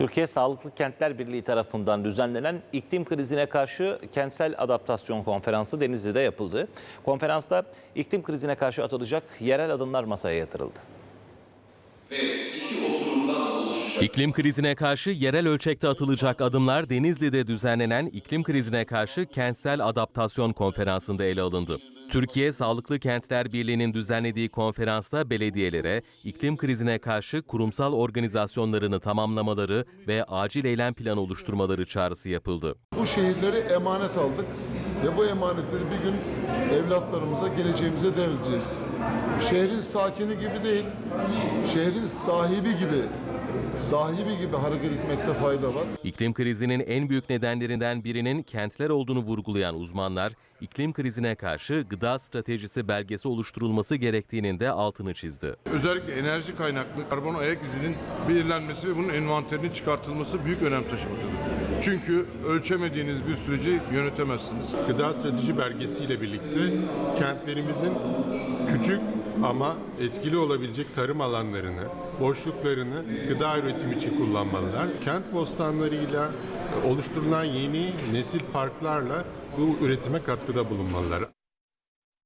Türkiye Sağlıklı Kentler Birliği tarafından düzenlenen iklim krizine karşı kentsel adaptasyon konferansı Denizli'de yapıldı. Konferansta iklim krizine karşı atılacak yerel adımlar masaya yatırıldı. İklim krizine karşı yerel ölçekte atılacak adımlar Denizli'de düzenlenen iklim krizine karşı kentsel adaptasyon konferansında ele alındı. Türkiye Sağlıklı Kentler Birliği'nin düzenlediği konferansta belediyelere iklim krizine karşı kurumsal organizasyonlarını tamamlamaları ve acil eylem planı oluşturmaları çağrısı yapıldı. Bu şehirleri emanet aldık ve bu emanetleri bir gün evlatlarımıza, geleceğimize devredeceğiz. Şehrin sakini gibi değil, şehrin sahibi gibi, sahibi gibi hareket etmekte fayda var. İklim krizinin en büyük nedenlerinden birinin kentler olduğunu vurgulayan uzmanlar, iklim krizine karşı gıda stratejisi belgesi oluşturulması gerektiğinin de altını çizdi. Özellikle enerji kaynaklı karbon ayak izinin belirlenmesi ve bunun envanterinin çıkartılması büyük önem taşımaktadır. Çünkü ölçemediğiniz bir süreci yönetemezsiniz. Gıda strateji belgesiyle birlikte kentlerimizin küçük ama etkili olabilecek tarım alanlarını, boşluklarını gıda üretimi için kullanmalılar. Kent bostanlarıyla oluşturulan yeni nesil parklarla bu üretime katkıda bulunmalılar.